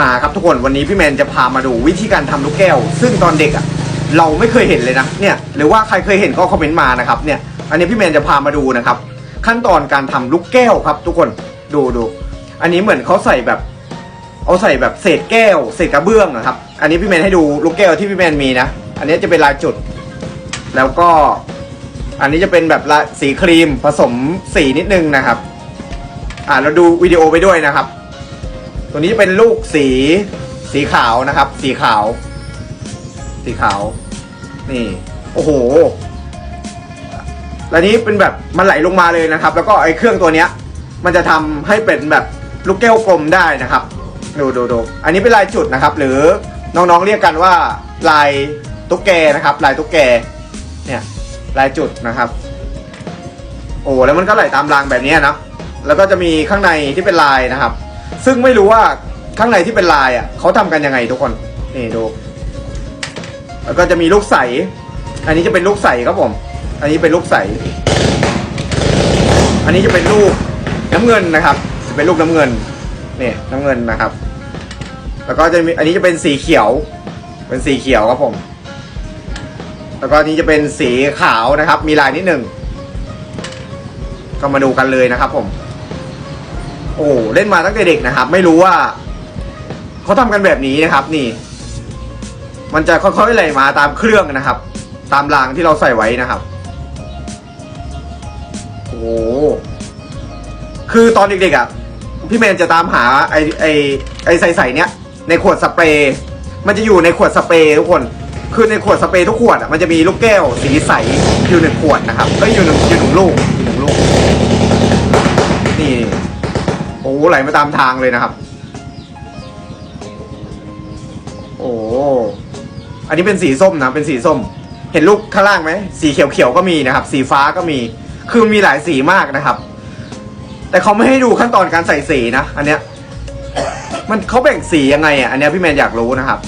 มาครับทุกคนวันนี้พี่แมนจะพามาดูวิธีการทำลูกแก้ว ซึ่งตอนเด็กอะเราไม่เคยเห็นเลยนะเนี่ยหรือว่าใครเคยเห็นก็คอมเมนต์มานะครับเนี่ยอันนี้พี่แมนจะพามาดูนะครับ ขั้นตอนการทำลูกแก้วครับ ทุกคนดูดูอันนี้เหมือนเขาใส่แบบเอาใส่แบบเศษแก้ว เศษกระเบื้องนะครับ อันนี้พี่แมนให้ดูลูกแก้วที่พี่แมนมีนะ อันนี้จะเป็นลายจุด แล้วก็ อันนี้จะเป็นแบบสีครีมผสมสีนิดนึงนะครับ อ่าเราดูวิดีโอไปด้วยนะครับ ตัวนี้จะเป็นลูกสีสีขาวนะครับ สีขาว สีขาว นี่ โอ้โหแล้วนี้เป็นแบบมันไหลลงมาเลยนะครับ แล้วก็ไอ้เครื่องตัวเนี้ย มันจะทำให้เป็นแบบลูกแก้วกลมได้นะครับ ดูดูดูอันนี้เป็นลายจุดนะครับ หรือน้องๆเรียกกันว่าลายตุ๊กแกนะครับ ลายตุ๊กแก เนี่ย ลายจุดนะครับ โอ้แล้วมันก็ไหลตามรางแบบนี้นะแล้วก็จะมีข้างในที่เป็นลายนะครับ ซึ่งไม่รู้ว่าข้างในที่เป็นลายอะเขาทำกันยังไงทุกคนนี่ดู แล้วก็จะมีลูกใส อันนี้จะเป็นลูกใสครับผม อันนี้เป็นลูกใส อันนี้จะเป็นลูกน้ำเงินนะครับจะเป็นลูกน้ำเงินเนี่ยน้ำเงินนะครับ แล้วก็จะมีอันนี้จะเป็นสีเขียว เป็นสีเขียวครับผม แล้วก็นนี้จะเป็นสีขาวนะครับ มีลายนิดหนึ่งก็มาดูกันเลยนะครับผม โอ้เล่นมาตั้งแต่เด็กนะครับ ไม่รู้ว่าเขาทำกันแบบนี้นะครับ นี่ มันจะค่อยๆไหลมาตามเครื่องนะครับ ตามรางที่เราใส่ไว้นะครับ โอ้คือตอนเด็กๆอะพี่แมนจะตามหาไอไอไอใส่ๆเนี้ยในขวดสเปรย์มันจะอยู่ในขวดสเปรย์ทุกคนคือในขวดสเปรย์ทุกขวดอะมันจะมีลูกแก้วสีใสอยู่หนึ่งขวดนะครับก็อยู่หนึ่งอยู่หนึ่งลูกอยู่หนึ่งลูก ไหลมาตามทางเลยนะครับ โอ้อันนี้เป็นสีส้มนะเป็นสีส้ม เห็นลูกข้างล่างไหมสีเขียวๆก็มีนะครับ สีฟ้าก็มี คือมีหลายสีมากนะครับ แต่เขาไม่ให้ดูขั้นตอนการใส่สีนะอันเนี้ย มันเขาแบ่งสียังไงอะอันเนี้ยพี่แมนอยากรู้นะครับ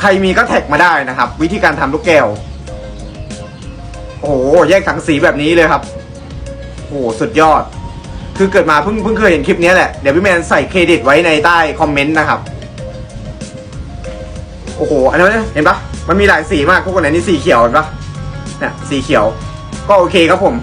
ใครมีก็แท็กมาได้นะครับ วิธีการทำลูกแก้วโอ้โหแยกถังสีแบบนี้เลยครับ โอ้โหสุดยอด คือเกิดมาเพิ่งเพิ่งเคยเห็นคลิปนี้แหละ เดี๋ยวพี่แมนใส่เครดิตไว้ในใต้คอมเมนต์นะครับ โอ้โห อันนี้เห็นปะมันมีหลายสีมากทุกคนไหนนี่สีเขียวเห็นปะเนี่ยสีเขียว ก็โอเคครับผม